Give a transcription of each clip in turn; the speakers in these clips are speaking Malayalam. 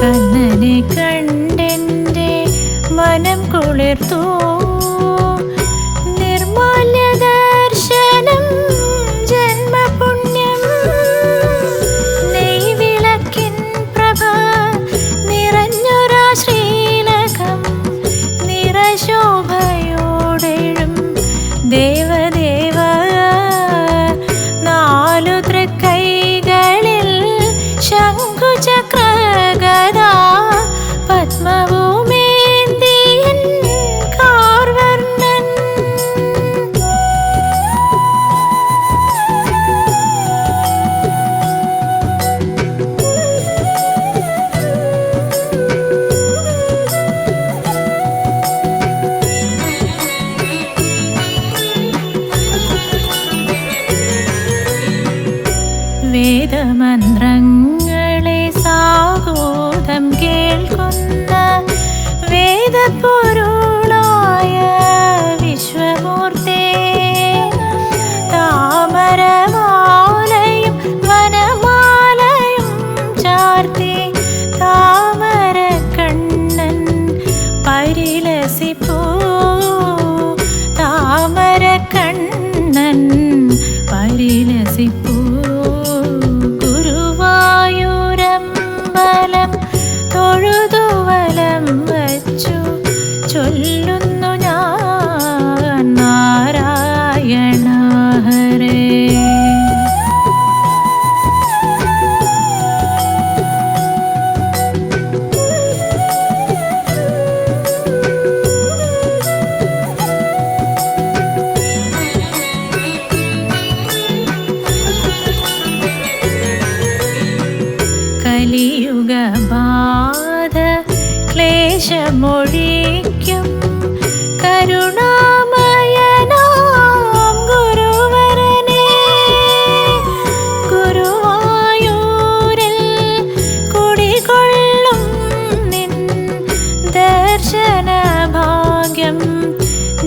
കണ്ണനെ കണ്ടെന്റെ മനം കുളിർത്തോ. വേദമന്ത്രങ്ങളെ സാഗോദം കേൾക്കുന്നു. ചൊല്ലുന്നു ഞാൻ നാരായണ ഹരേ. കലിയുഗബാധ ക്ലേശമൊഴി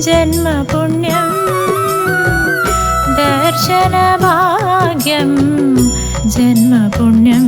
ജന്മപുണ്യം ദർശനഭാഗ്യം ജന്മപുണ്യം.